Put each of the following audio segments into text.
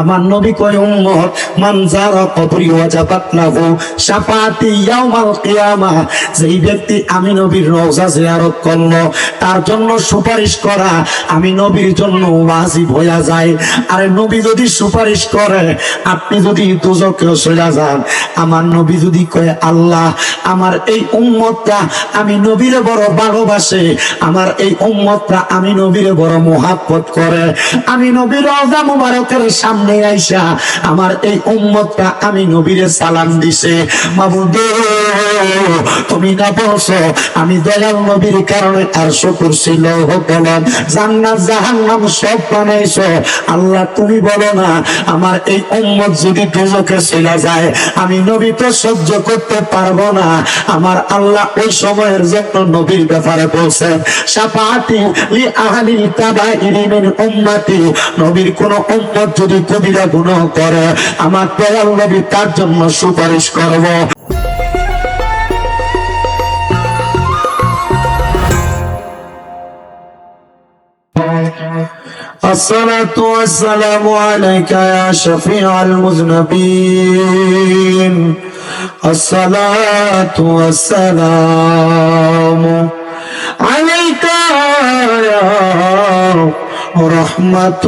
আমার নবী কয়, উম্মত, মান যারা কবরি ওয়াজাবাত লাহু শাফাতি ইয়াউমাল কিয়ামা। যেই ব্যক্তি আমি নবীর রওজা জিয়ারত করল, তার জন্য সুপারিশ করা, আমি নবীর জন্য ওয়াজিব হইয়া যায়। আরে নবী যদি সুপারিশ করে, আপনি যদি দুজকে চলে যান। আমার নবী যদি কয়, আল্লাহ, আমার এই উম্মতটা আমি নবীরে বড় ভালোবাসে, আমার এই উম্মতটা আমি নবীরে বড় মোহাব্বত করে। আমি নবীর রওজা মুবারকের সামনে আইসা আমার এই উম্মতটা আমি নবীরে সালাম দিছে। মাবুদ, তুমি না বলছো, আমি দয়াল নবীর কারণে আর শুকুর ছিল বললাম জান্নাত, জাহান্নাম সব বানাইছো। আল্লাহ, তুমি বলো না, আমার এই উম্মত যদি দুজকে চলে যায়, আমি নবী তো সহ্য করতে পারব না। আমার আল্লাহ ওই সময়ের জন্য নবীর ব্যাপারে বলছেন, সাফাতি লি আহলি তাবাইরি মিন উম্মতি। নবীর কোন উম্মত যদি কবিরা গুনাহ করে আমার দয়াল নবী তার জন্য সুপারিশ করব الصلاة والسلام عليك يا شفيع المذنبين الصلاة والسلام عليك يا رحمة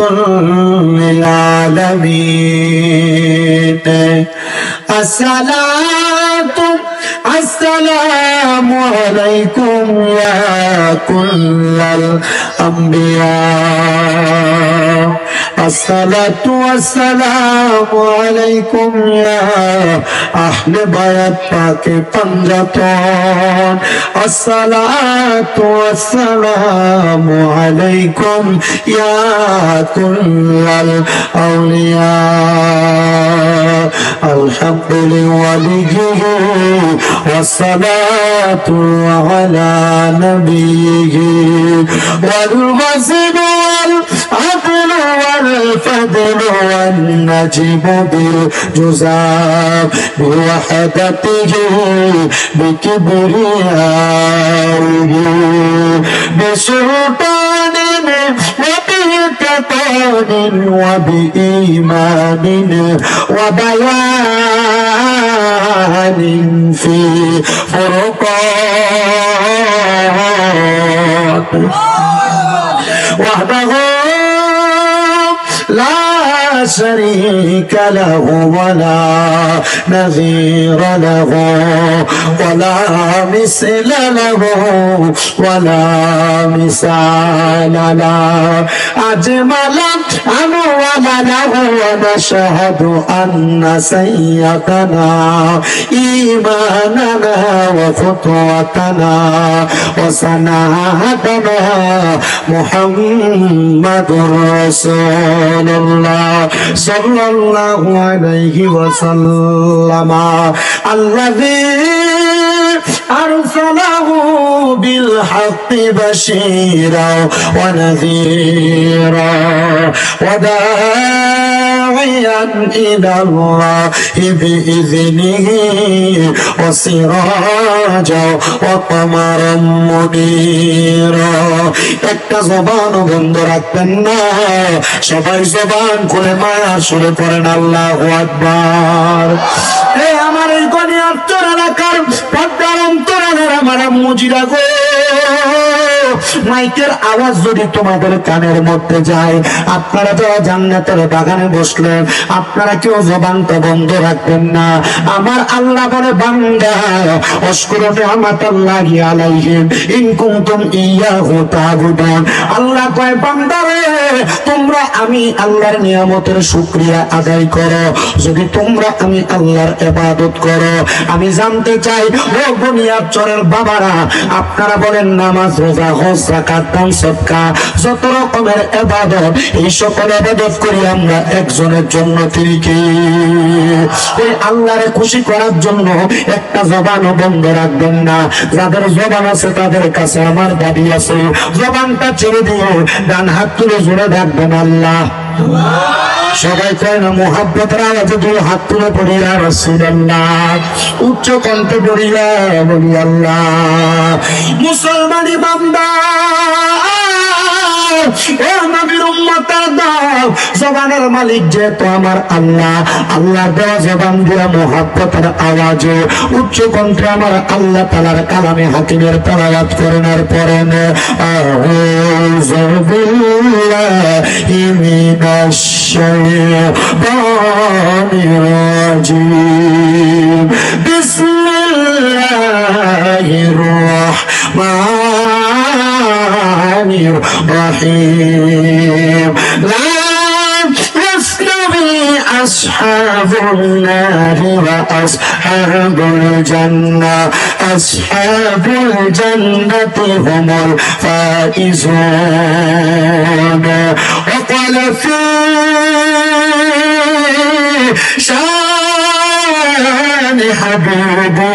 للعالمين الصلاة السلام عليكم يا كل الأنبياء الصلاة والسلام عليكم يا أهل بيت باك الصلاة والسلام عليكم يا كل الأولياء الحمد لوليه والصلاة على نبيه. والعدل والفضل والنجم بالجزام بوحدته بكبريائه بسلطان وبكتان وبإيمان وبيان في فرقات وحده Love. لا شريك له ولا نظير له ولا مثل له ولا مثال له أجمل أنوال له ونشهد أن سيدنا إيماننا وخطوتنا وسنادنا محمد رسول الله صلى الله عليه وسلم الذي أرسله بالحق بشيرا ونذيرا وداعيا إلى الله بإذنه وسراجا وقمرا منيرا একটা জবান বন্ধ রাখবেন না সবাই জবান খুলে মায়া শুরু করেন আল্লাহ আকবার। এ আমার এই গণে অন্তর এলাকার পদ্মার অন্তরালের আমার মুজিরা গো। মাইকের আওয়াজ যদি তোমাদের কানের মধ্যে যায়, আপনারা যারা জান্নাতের বাগানে বসলেন, আপনারা কেউ জবানটা বন্ধ রাখবেন না। আমার আল্লাহ বলে, বান্দা আল্লাহ কয় তোমরা আমি আল্লাহর নিয়ামতের শুকরিয়া আদায় করো। যদি তোমরা আমি আল্লাহর ইবাদত করো, আমি জানতে চাই, ও বুনিয়াদ চরের বাবারা, আপনারা বলেন, নামাজ রোজা যত রকমের এবাদত এই সকল করি আমরা একজনের জন্য ওই আল্লাহরে খুশি করার জন্য একটা জবানও বন্ধ রাখবেন না। যাদের জবান আছে তাদের কাছে আমার দাবি আছে। জবানটা ছেড়ে দিয়ে ডান হাত তুলে জোরে থাকবেন আল্লাহ। সবাই কয় না মোহাব্বতের আওয়াজে দুই হাত তুলে পড়িয়া রসুল্লাহ উচ্চ কণ্ঠে পড়িয়া বলি আল্লাহ মুসলমানি বান্দা ও নবীর উম্মতের দল জবানের মালিক যেহেতু আমার আল্লাহ আল্লাহ দেওয়া জবান দিয়া মোহাব্বতের আওয়াজে উচ্চ কণ্ঠে আমার আল্লাহ তালার কালামে হাকিমের তালাবাদ করেন আর পড়েন আউযু বিল্লাহি মিনাশ শাইতানির রাজিম। বিসমিল্লাহির রাহমানির الرحمن الرحيم. لا يستوي أصحاب النار وأصحاب الجنة. أصحاب الجنة هم الفائزون. وقال في شاء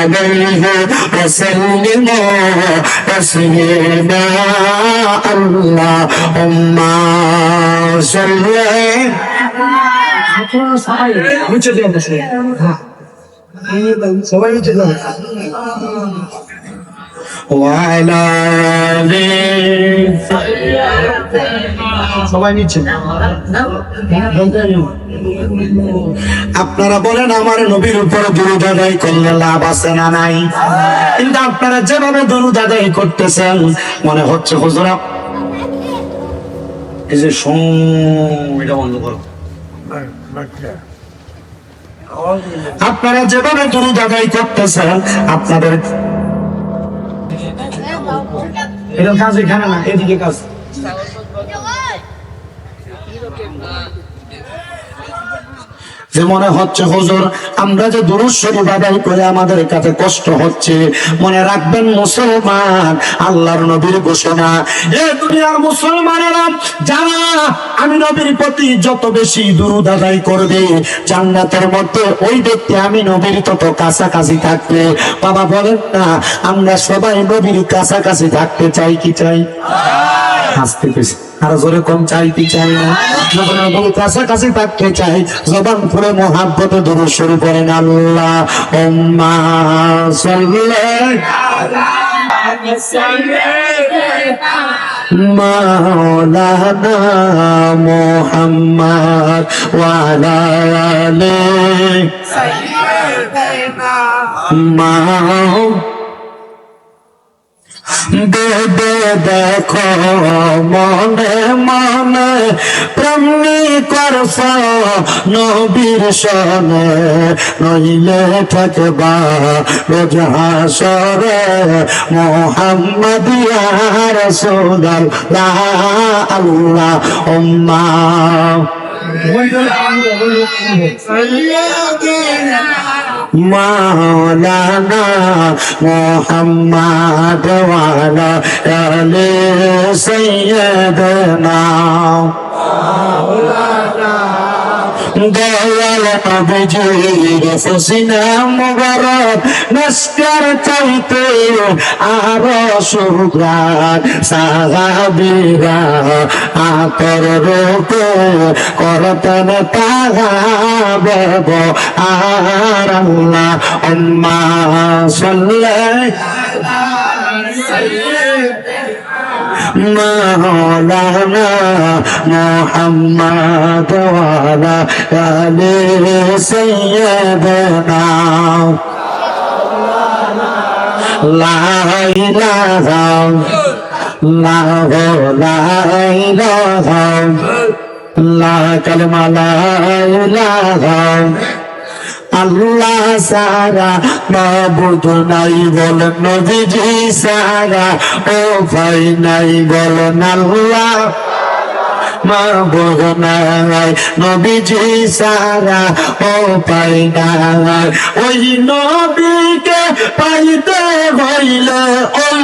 عليه وسلموا تسليما اللهم صل নিচে দিয়ে বসে সবাই নিচে যাবে وعلى آله সবাই নিচে আপনারা বলেন আমার নবীর উপর দুরুদ আদায় করলে লাভ আছে না নাই কিন্তু আপনারা যেভাবে দুরুদ আদায় করতেছেন মনে হচ্ছে হুজুরা এই যে সং এটা বন্ধ করো আপনারা যেভাবে দুরুদ আদায় করতেছেন আপনাদের যে মনে হচ্ছে, হুজুর, আমরা যে দুরুশ্বরী বাদাই করে আমাদের কাছে কষ্ট হচ্ছে, মনে রাখবেন মুসলমান, আল্লাহর নবীর ঘোষণা। এ দুনিয়ার মুসলমানেরা যারা আমি নবীর প্রতি যত বেশি দুরুদ আদায় করবে জান্নাতের মধ্যে ওই ব্যক্তি আমি নবীর তত কাছাকাছি থাকবে বাবা বলেন না আমরা সবাই নবীর কাছাকাছি থাকতে চাই কি চাই হাসতে পেয়েছি আর জোরে কম চাইতে চাই না যখন কাছাকাছি থাকতে চাই জবান করে মহাব্বতে দূর শুরু করেন আল্লাহ ওম্মা মাওলানা মোহাম্মদ ওয়ালা আলে মাও দেবে দেখো মনে মনে প্রেমনি করছ নবীর সনে নইলে থাকবা রোজ হাসরে মোহাম্মদ রাসূলুল্লাহ আল্লাহ উম্মা। মাওলানা আলে সাইয়্যিদনা। দয়াল নবীজির ফসিনা মুবারক নস্কর চাইতে আর সুগ্রান সাহাবিরা আতর রূপে করতেন তাহা বেব আর আল্লাহ উম্মা مولانا محمد وعلى آل سيدنا لا إله لا لا إله لا كلمة لا إله আল্লাহ সারা মাবুদ নাই বলেন নবীজি সারা, ও ভাই নাই বলেন আল্লাহ। মাবুদ নাই, নবীজি সারা, ও পাই নাই। ওই নবীকে পাইতে হইলে ওই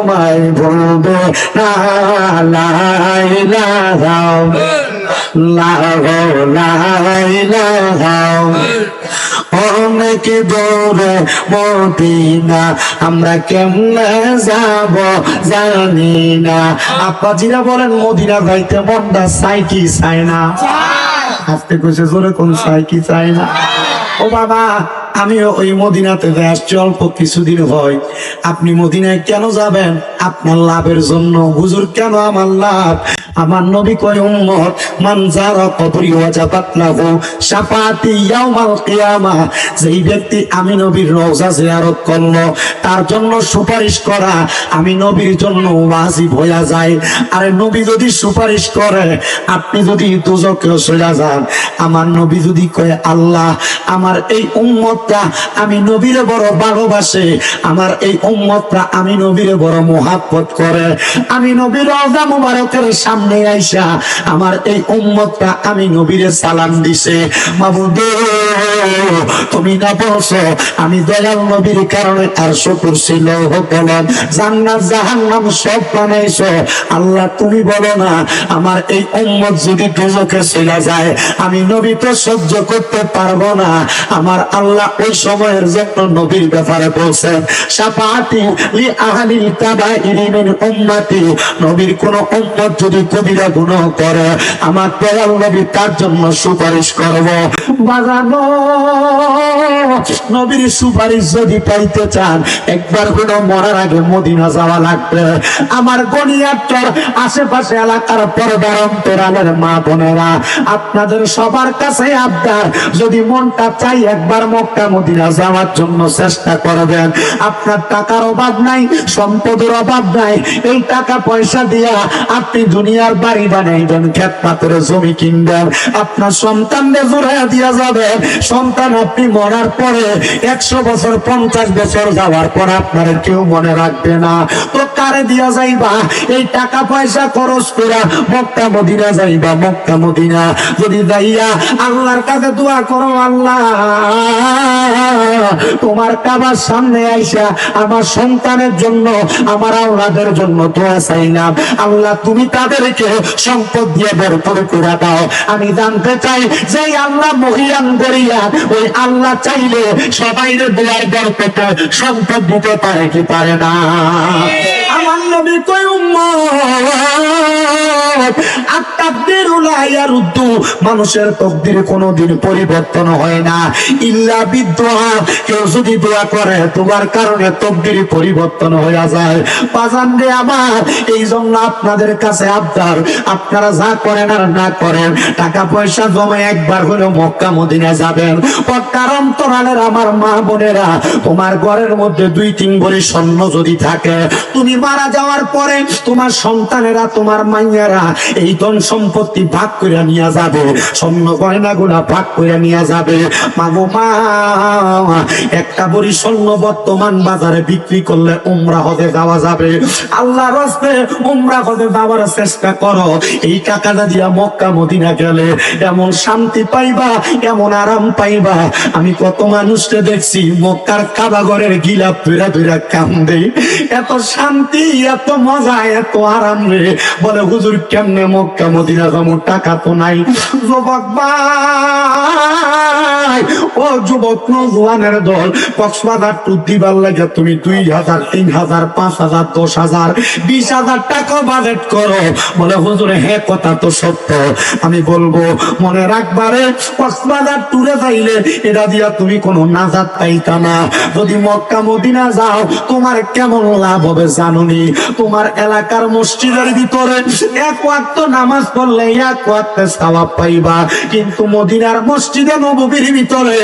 তোমায় বলবে না লাইলা লাইলা অনেক দূরে মদিনা আমরা কেমনে যাব জানি না। আব্বাজিরা বলেন মদিনা যাইতে মনটা চাই কি চাই না? আস্তে কইছে জোরে কোন চাই কি চাই না? ও বাবা, আমিও ওই মদিনাতে আসছি, অল্প কিছুদিন হয়। আপনি মদিনায় কেন যাবেন? আপনার লাভের জন্য হুজুর কেন আমার লাভ? আমার নবী কয়, উম্মত, মান যারা কবরি ওয়াজাবাত লাহু শাফাতি ইয়াউমাল কিয়ামা। যেই ব্যক্তি আমি নবীর রওজা জিয়ারত করল, তার জন্য সুপারিশ করা, আমি নবীর জন্য ওয়াজিব হইয়া যায়। আরে নবী যদি সুপারিশ করে, আপনি যদি দুজকেও চলে যান, আমার নবী যদি কয়, আল্লাহ, আমার এই উম্মতটা আমি নবীরে বড় ভালোবাসে, আমার এই উম্মতটা আমি নবীরে বড় মোহাব্বত করে। আমি নবীর রওজা মুবারকের সামনে আইসা আমার এই উম্মতটা আমি নবীরে সালাম দিছে। মাবুদ তুমি না বলছো, আমি দয়াল নবীর কারণে আর শুকুর ছিল বললাম জান্নাত, জাহান্নাম সব বানাইছো। আল্লাহ, তুমি বলো না, আমার এই উম্মত যদি দুজকে চলে যায়, আমি নবী তো সহ্য করতে পারব না। আমার আল্লাহ ওই সময়ের জন্য নবীর ব্যাপারে বলছেন সাফাতি লি আহলি তাবাইরি মিন উম্মতি। নবীর কোন উম্মত যদি কবিরা গুনাহ করে, আমার দয়াল নবী তার জন্য সুপারিশ করব। বাজানো নবীর সুপারিশ যদি পাইতে চান, একবার কোনো মরার আগে মদিনা যাওয়া লাগবে। আমার গনিয়ার আশেপাশে এলাকার পর্দার অন্তরালের মা বোনেরা, আপনাদের সবার কাছে আবদার, যদি মনটা চাই একবার মক্কা মদিনা যাওয়ার জন্য চেষ্টা করবেন। আপনার টাকার অভাব নাই, সম্পদের অভাব নাই, এই টাকা পয়সা দিয়া আপনি দুনিয়ার বাড়ি বানাইবেন খেত পাথরে জমি কিনবেন, আপনার সন্তানদের জোড়াইয়া দিয়া যাবে সন্তান আপনি মরার পরে একশো বছর পঞ্চাশ বছর যাওয়ার পর আপনার কেউ মনে রাখবে না। তো কারে দিয়া যাইবা? এই টাকা পয়সা খরচ করা মক্কা মদিনা যাইবা, মক্কা মদিনা। যদি যাইয়া আল্লাহর কাছে দোয়া করো, আল্লাহ, তোমার কাবার সামনে আইসা আমার সন্তানের জন্য, আমার আওলাদের জন্য দোয়া চাইলাম। আল্লাহ, তুমি তাদেরকে সম্পদ দিয়ে ভরপুর করে দাও। আমি জানতে চাই যে আল্লাহ মহিয়ান করিয়া ওই আল্লাহ চাইলে সবাই দোয়ার বরকতে সম্পদ দিতে পারে কি পারে না। নবী কই উম্মত মানুষের কোনোদিন পরিবর্তন হয় না। ইল্লা কেউ যদি দোয়া করে, তোমার কারণে পরিবর্তন হয়ে যায়। বাজান আমার এই জন্য আপনাদের কাছে আবদার। আপনারা যা করেন আর না করেন টাকা পয়সা জমে একবার হলে মক্কা মদিনা যাবেন। অন্তরালের আমার মা বোনেরা, তোমার ঘরের মধ্যে দুই তিন ভরি স্বর্ণ যদি থাকে, তুমি মারা যাওয়ার পরে তোমার সন্তানেরা, তোমার মাইয়ারা এই ধন সম্পত্তি ভাগ করে নিয়ে যাবে। স্বর্ণ গয়না গুলা ভাগ করে নিয়ে যাবে। মাগো মা, একটা বড়ি স্বর্ণ বর্তমান বাজারে বিক্রি করলে উমরা হতে যাওয়া যাবে। আল্লাহ রস্তে উমরা হতে যাওয়ার চেষ্টা করো। এই টাকাটা দিয়া মক্কা, মদিনা গেলে এমন শান্তি পাইবা, এমন আরাম পাইবা। আমি কত মানুষকে দেখছি মক্কার কাবাগরের গিলা ফেরা ফেরা কান্দে। এত শান্তি এত মজা, এত আরাম রে। বলে, হুজুর, কেমনে মক্কা, মদিনা যাব? টাকা তো নাই। যুবক বা যুবক দল। কক্সবাজার দিবার লাগে তুমি দুই হাজার, তিন হাজার, পাঁচ হাজার, দশ হাজার, বিশ হাজার টাকা বাজেট করো। বলে, হুজুরে হ্যাঁ কথা তো সত্য। আমি বলব, মনে রাখবারে কক্সবাজার টুরে যাইলে এটা দিয়া তুমি কোনো নাজাত পাইতা না। যদি মক্কা, মদিনা যাও, তোমার কেমন লাভ হবে জানুনি? তোমার এলাকার মসজিদের ভিতরে এক ওয়াক্ত নামাজ পড়লে এক ওয়াক্ত সওয়াব পাইবা। কিন্তু মদিনার মসজিদে নববীর ভিতরে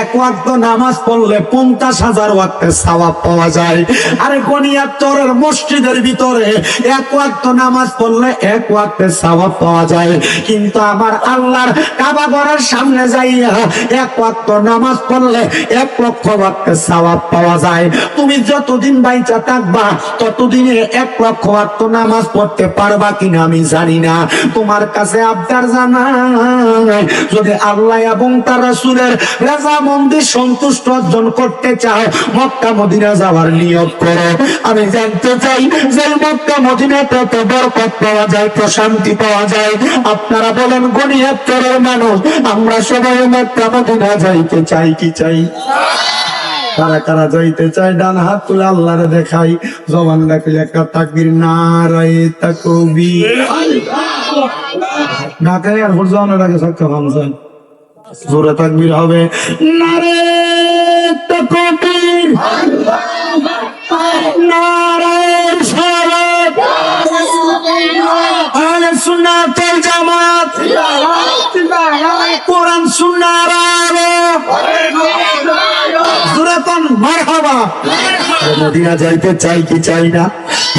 এক ওয়াক্ত নামাজ পড়লে পঞ্চাশ হাজার ওয়াক্তে সওয়াব পাওয়া যায়। আরে মসজিদের ভিতরে এক ওয়াক্ত নামাজ পড়লে এক ওয়াক্তে সওয়াব পাওয়া যায়। কিন্তু আমার আল্লাহর কাবা ঘরের সামনে যাইয়া এক ওয়াক্ত নামাজ পড়লে এক লক্ষ ওয়াক্তে সওয়াব পাওয়া যায়। তুমি যতদিন বাইচা থাকবা, ততদিনে এক লক্ষ ওয়াক্ত নামাজ পড়তে পারবা কিনা আমি জানি না। তোমার কাছে আবদার জানা যদি আল্লাহ এবং তার রাসূলের রাজা মন্দির সন্তুষ্ট অর্জন করতে চাও, মক্কা মদিনা যাওয়ার নিয়োগ করো। আমি জানতে চাই যে মক্কা মদিনাতে তো বরকত পাওয়া যায়, প্রশান্তি পাওয়া যায়। আপনারা বলেন গণিয়াত্তরের মানুষ, আমরা সবাই মক্কা মদিনা যাইতে চাই, কি চাই? কারা কারা যাইতে চাই ডান হাত তুলে আল্লাহরে দেখাই। জবান দেখলে একটা তাকবির নারাই তাকবি ঢাকায় এয়ারপোর্ট যাওয়ানোর আগে সব ফাংশন জোরে তাকবির হবে। নারে তাকবীর। সুন্নাত জামাত। কোরআন সুরাতন মারহাবা। মদিনা যাইতে চাই কি চাই না?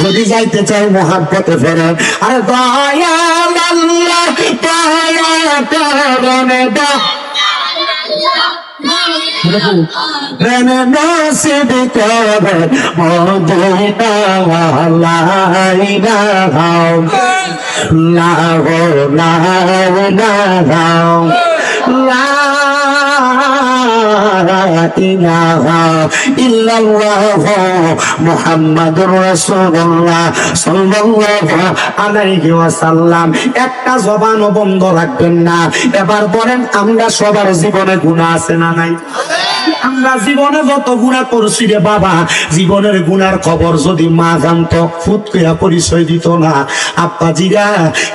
যদি যাইতে চাই মহাব্বতে ফেরেন আরে দয়াল আল্লাহ দয়া নসিব করে মদিনা লাইনা হাও লাহো লাইনা হাও লা একটা জবানও বন্ধ রাখবেন না। এবার বলেন আমরা সবার জীবনে গুণা আছে না নাই? আমরা জীবনে যত গুণা করছি রে বাবা, জীবনের গুনার খবর যদি মা জানতো ফুটকিয়া পরিচয় দিত না। আব্বা জিরা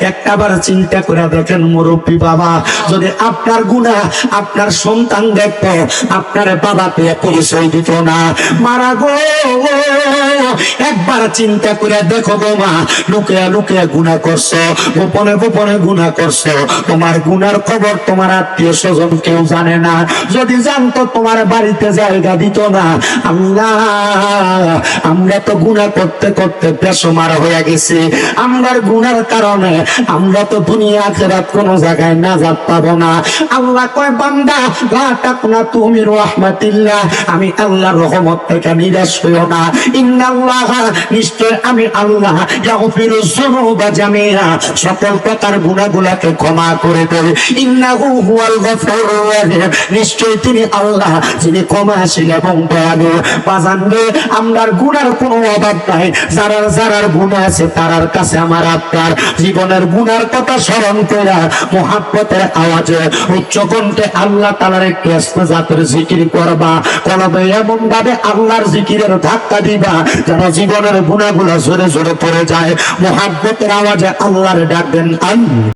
একটাবার চিন্তা করে দেখেন মুরব্বী বাবা, যদি আপনার গুণা আপনার সন্তান দেখতো, আপনার বাবাকে পরিচয় দিত না। মারা গো, একবার চিন্তা করে দেখো গো মা, লুকিয়া লুকিয়া গুণা করছ, গোপনে গোপনে গুণা করছ। তোমার গুনার খবর তোমার আত্মীয় স্বজন কেউ জানে না। যদি জানতো তোমার বাড়িতে জায়গা দিত না। আল্লাহ, আমরা তো গুণা করতে করতে বেসমার হয়ে গেছি। আমরার গুনার কারণে আমরা তো দুনিয়া আখেরাত কোনো জায়গায় না যাত পাবো না। আল্লাহ কয়, বান্দা, লা তাকনা তুমি রহমাতিল্লাহ। আমি আল্লাহর রহমত থেকে নিরাশ হইও না। ইন্নাল্লাহ, নিশ্চয় আমি আল্লাহ ইয়াগফিরু যুনুবা জামিআ। সকল প্রকার গুনাহগুলোকে ক্ষমা করে দেবে। ইন্নাহু হুয়াল রহিম। নিশ্চয় তিনি আল্লাহ যিনি ক্ষমাশীল এবং দয়ালু বাজানবে আমরার গুনার কোনো অভাব নাই। যারার যারার গুনাহ আছে, তারার কাছে আমার আপনার জীবনের গুনার কথা স্মরণ করে মোহাব্বতের আওয়াজে উচ্চ কণ্ঠে আল্লাহ তালার একটু জাতের জিকির করবা। কলবে এমন ভাবে আল্লাহর জিকিরের ধাক্কা দিবা যেন জীবনের গুণাগুলো জোরে জোরে পড়ে যায়। মহাব্বতের আওয়াজে আল্লাহর ডাকবেন আল্লাহ